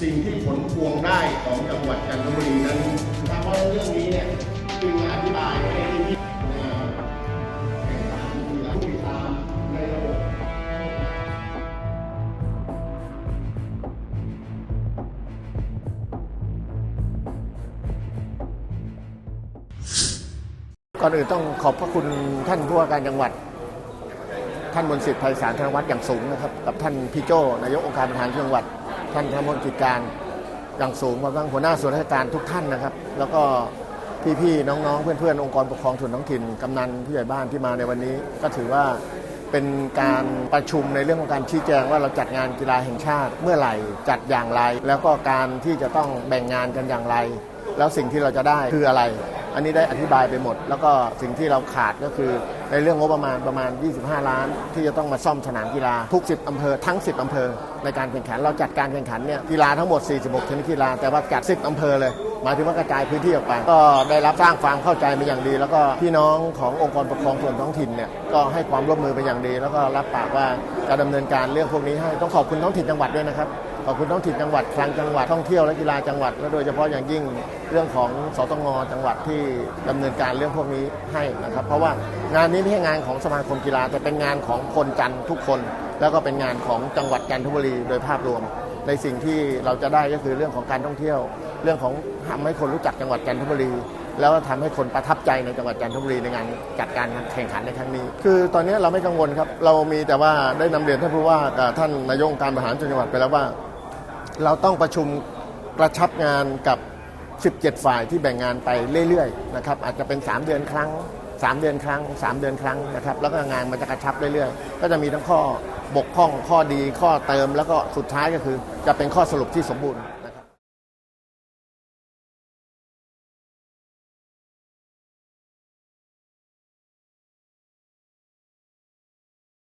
สิ่งที่ผลพวงได้ของจังหวัดจันทบุรีนั้นถ้าเพราะเรื่องนี้เนี่ยจึงมาอธิบายให้ที่เอ่อแข่งขันและผู้ติดตามในระบบก่อนอื่นต้องขอบพระคุณท่านผู้ว่าการจังหวัด ท่านมนต์สิทธิ์ไพศาลธนวัฒน์อย่างสูงนะครับ กับท่านพี่โจนายกองค์การบริหารจังหวัด ท่านธนมนต์กิจการอย่างสูงมาทั้งหัวหน้าส่วนราชการทุกท่านนะครับ แล้วก็พี่ๆน้องๆ เพื่อนๆ องค์กรปกครองส่วนท้องถิ่นกำนันผู้ใหญ่บ้านที่มาในวันนี้ ก็ถือว่าเป็นการประชุมในเรื่องของการชี้แจงว่าเราจัดงานกีฬาแห่งชาติเมื่อไหร่จัดอย่างไร แล้วก็การที่จะต้องแบ่งงานกันอย่างไร แล้วสิ่งที่เราจะได้คืออะไร อันนี้ได้อธิบายไปหมด แล้วก็สิ่งที่เราขาดก็คือ ในเรื่องงบประมาณประมาณ 25 ล้าน ที่จะต้องมาซ่อมสนามกีฬาทุก 10 อำเภอทั้ง 10 อำเภอ ในการแข่งขันเราจัดการแข่งขันเนี่ยกีฬาทั้งหมด 46 ชนิดกีฬาแต่ว่าจัด 10 อำเภอเลยหมายถึงว่ากระจายพื้นที่ออกไป ก็ได้รับสร้างความเข้าใจมาอย่างดี แล้วก็พี่น้องขององค์กรปกครองส่วนท้องถิ่นเนี่ยก็ให้ความร่วมมือเป็นอย่างดี แล้วก็รับปากว่าจะดำเนินการเรื่องพวกนี้ให้ต้องขอบคุณท้องถิ่นจังหวัดด้วยนะครับ ขอบคุณท้องถิ่นจังหวัดคลังจังหวัดท่องเที่ยวและกีฬาจังหวัด และโดยเฉพาะอย่างยิ่งเรื่องของสตงจังหวัดที่ดำเนินการเรื่องพวกนี้ให้นะครับ เพราะว่างานนี้ไม่ใช่งานของสมาคมกีฬาแต่เป็นงานของคนจันทุกคน แล้วก็เป็นงานของจังหวัดจันทบุรีโดยภาพรวม ในสิ่งที่เราจะได้ก็คือเรื่องของการท่องเที่ยว เรื่องของทำให้คนรู้จักจังหวัดจันทบุรีแล้วก็ทำให้คนประทับใจในจังหวัดจันทบุรีในงานจัดการแข่งขันในครั้งนี้ คือตอนนี้เราไม่กังวลครับ เรามีแต่ว่าได้นำเรียนท่านผู้ว่ากับท่านนายกองการบริหารจังหวัดไปแล้วว่า เราต้องประชุมกระชับงานกับ 17 ฝ่ายที่แบ่งงานไปเรื่อยๆนะครับอาจจะเป็น 3 เดือนครั้ง 3 เดือนครั้ง 3 เดือนครั้งนะครับแล้วก็งานมันจะกระชับเรื่อยๆ ก็จะมีทั้งข้อบกพร่องข้อดีข้อเติม แล้วก็สุดท้ายก็คือจะเป็นข้อสรุปที่สมบูรณ์